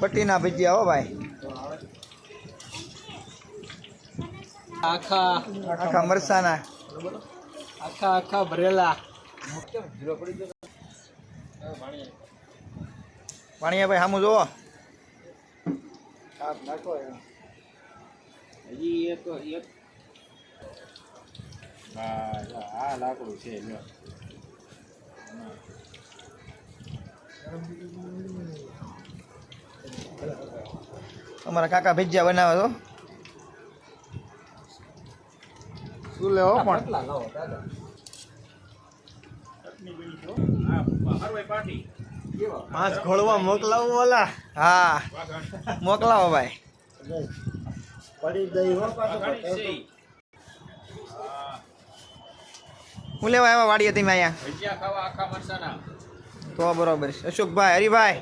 પટ્ટીના ભજીયા હો ભાઈ. આખા આખા મરસાના. આખા આખા ભરેલા. પાણીયા ભાઈ સામું જોવો. હજી એક એક આ લાકડું છે અમારા કાકા ભજીયા બનાવે તો શું લેવો પણ? પાંચ ઘોળવા મોકલાવો ઓલા. હા. મોકલાવો ભાઈ. પડી ગઈ હો લેવા આવ્યા વાડી હતી મેં અહીંયા તો બરોબર છે. અશોકભાઈ હરિભાઈ.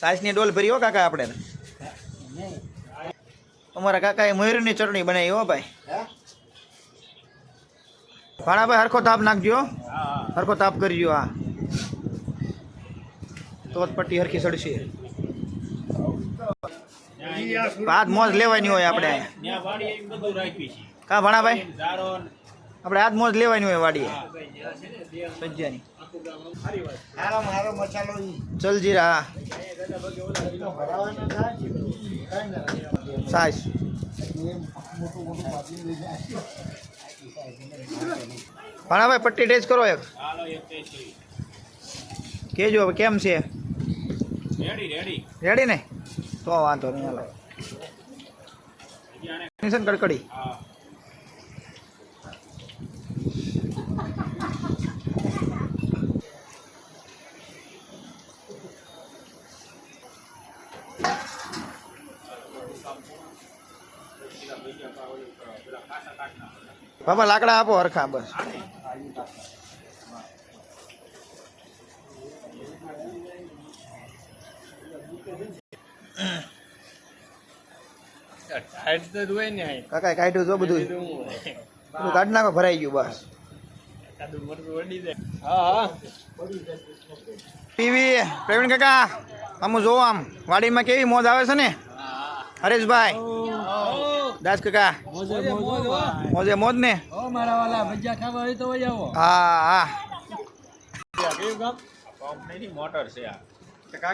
સાસની ડોલ ભરી હો કાકા આપણે. અમારા કાકાએ મયુરની ચટણી બનાવી હો ભાઈ. ભાણાભાઈ હરખો તાપ નાખજો હો. હરખો તાપ કરજો હા તો જ પટ્ટી હરખી સડશે. હાથ મોજ લેવાની હોય આપણે. કા ભાણાભાઈ? આપણે હાથ મોજ લેવાની હોય વાડીએ. સજ્જાની. કાંઈ ના સાસ ભાણાભાઈ પટ્ટી ટેસ્ટ કરો એક. કેજો હવે કેમ છે? રેડી રેડી રેડી ને? તો વાંધો નહીં હાલો. નિશન કડકડી. બાબા લાકડા આપો હરખા બસ. ટાઈટ તો જોઈ ને કાકાએ કાઢ્યું તો બધું બધું કાઢ નાખો ભરાઈ ગયું બસ. હા હા. ટીવી પ્રવીણ કાકા આમ જોવો આમ. વાડીમાં કેવી મોજ આવે છે ને? હરેશભાઈ. દાસ કાકા. મોજે મોજ મોજ ને? ઓ મારા વાલા ભજીયા ખાવા હોય તો વઈ આવો હા હા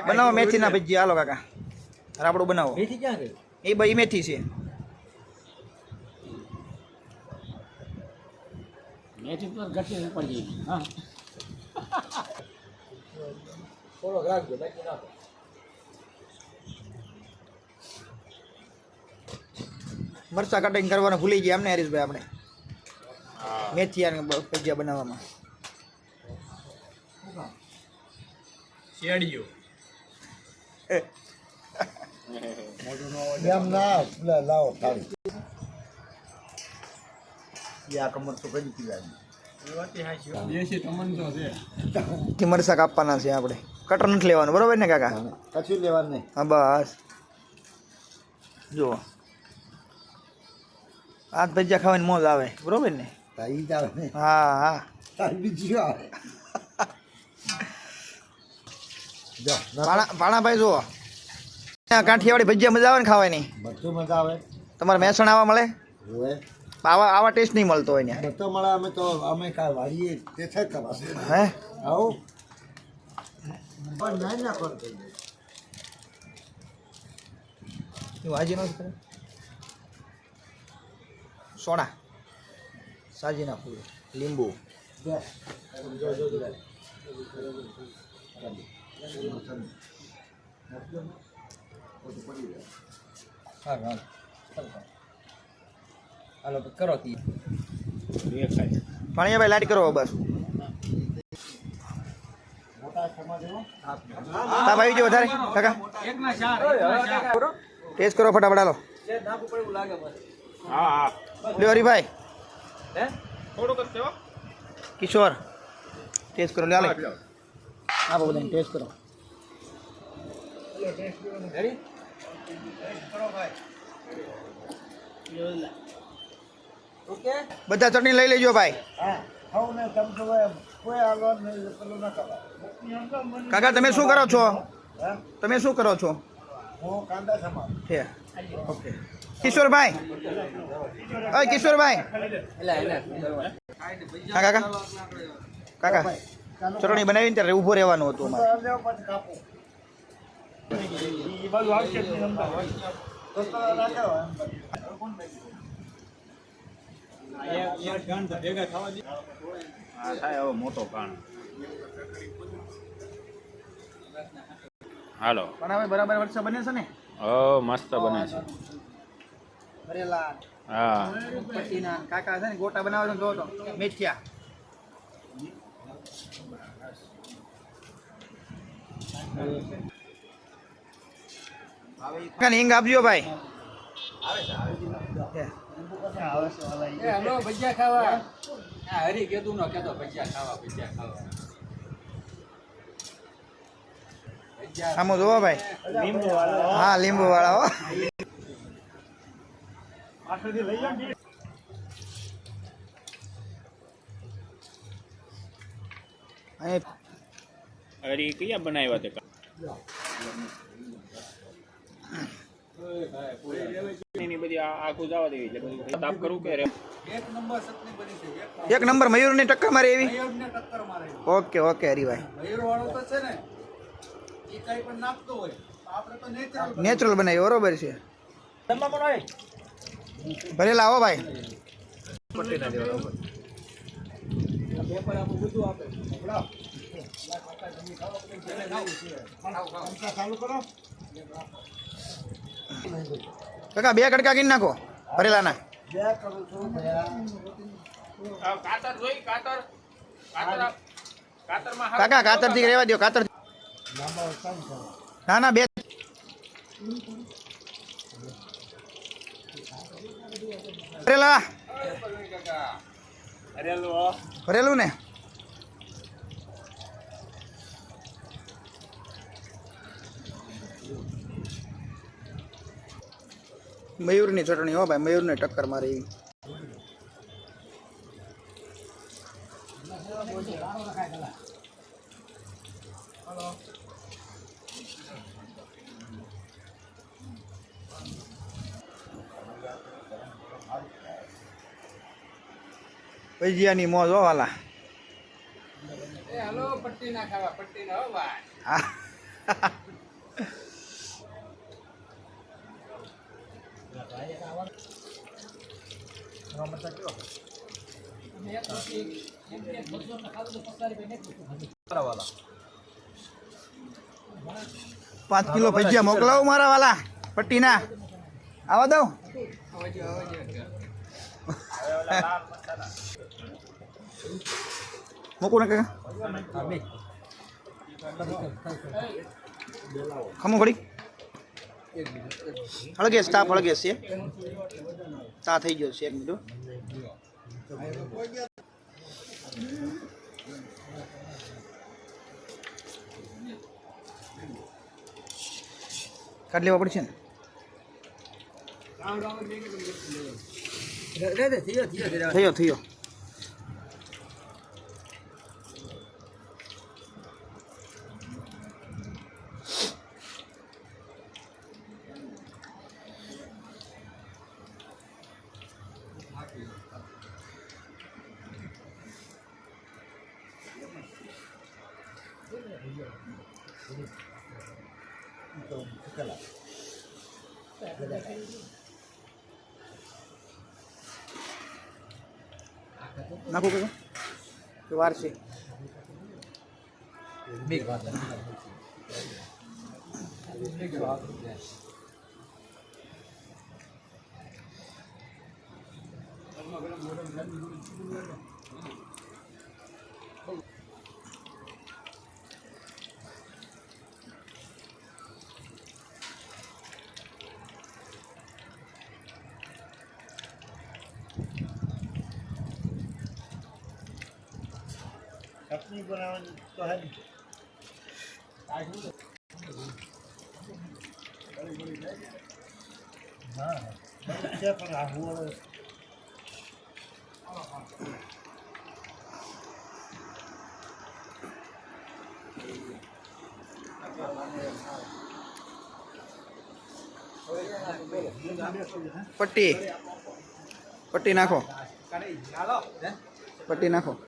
બનાવો મેથીના ભજીયા. હાલો કાકા. રાબડું બનાવો. મેથી ક્યાં ગઈ? એ ભાઈ મેથી છે. મેથી તો ઘટી ઉપર જઈ હા. થોડોક રાખજો બાકી નાખો મરચા કટિંગ કરવાનું ભૂલી ગયા એમને હરીશભાઈ આપણે. મેથી અને ભજીયા બનાવવામાં. શેડિયો એમ ના લાવો થાળી કમર તો છે આપણે કટર નથી લેવાનું બરોબર ને કાકા? કશું લેવાનું નહીં. હા બસ. જુઓ. આજ ભજીયા ખાવાની મોજ આવે બરોબર ને? હા હા પાણાભાઈ જુઓ. કાઠિયાવાડી ભજીયા મજા આવે ને ખાવાની? બધું મજા આવે. તમારે મહેસાણા આવા મળે? આવા આવા ટેસ્ટ નહીં મળતો હોય ને બધો મળે અમે તો અમે કાંઈ વાળીએ તે છે તમારે. હે? આવો. પણ ના ના કરતો વાજી સોડા. સાજીના ફૂલ લીંબુ. જો જો જો જો હા હા હાલો તો કરો તી દેખાય પાણીયાભાઈ લાઈટ કરો બસ મોટા સમાજ એવો તાપ આવી ગયો વધારે કાકા એક ના ચાર ટેસ્ટ કરો ફટાફટ હાલો હા હા લ્યો હરીભાઈ હે થોડુંક જ છે કિશોર ટેસ્ટ કરો લે હાલો આપો બધાને ટેસ્ટ કરો રેડી ઓકે બધા ચટણી લઈ લેજો ભાઈ. કાકા, તમે શું કરો છો? તમે શું કરો છો? ઓકે. કિશોરભાઈ. અ કિશોરભાઈ. હા, કાકા. કાકા, ચટણી બનાવીને ત્યારે ઊભો રહેવાનું હતું અમારે. એ બાજુ આવશે જ નહીં મોટો કાણ હાલો. પણ હવે બરાબર વર્ષ બને છે ને? ઓ મસ્ત બને છે. ભરેલા હા. કાકા છે ને ગોટા બનાવે છે જો તો મેથિયા. કાકા હિંગ આપજો ભાઈ હેલો ભજીયા ખાવા હા હરી કેતું ન કેતો ભજીયા ખાવા. ભજીયા ખાવા આમો જોવો ભાઈ. હા લીંબુ વાળા હો. અહીં હરી કયા બનાવ્યા તે એની બધી આ- આખું જવા દેવી એટલે બધું તાપ કરું કે રે એક નંબર મયુરની ટક્કર મારે એવી? ઓકે ઓકે હરીભાઈ નેચરલ બનાવી બરોબર છે. ભરેલા આવો ભાઈ. કાકા બે કડકા કિન નાખો ભરેલાના. કાતર કાતરમાં કાકા કાતરથી રેવા દો કાતર ના ના બે ભરેલા. ભરેલું ને? મયુરની ચટણી હો ભાઈ મયુરને ટક્કર મારી ભજીયાની મોજ હો વાલા. હાલો પટ્ટી ના ખાવા પટ્ટી ના હો ભાઈ. પાંચ કિલો ભજીયા મોકલાવો મારા વાલા. પટ્ટીના. આવા દઉં. મૂકું ને કાકા. ખમું ઘડી હળગે સ્ટાફ હળગે છે. તા થઈ ગયો છે એક મિનિટ કાઢ લેવા પડશે ને? થયો થયો. નાખું કાકા. કે વાર છે. ચટણી બનાવવાની તો હે નહીં. હા છે પણ આ હું પટ્ટી પટ્ટી નાખો પટ્ટી નાખો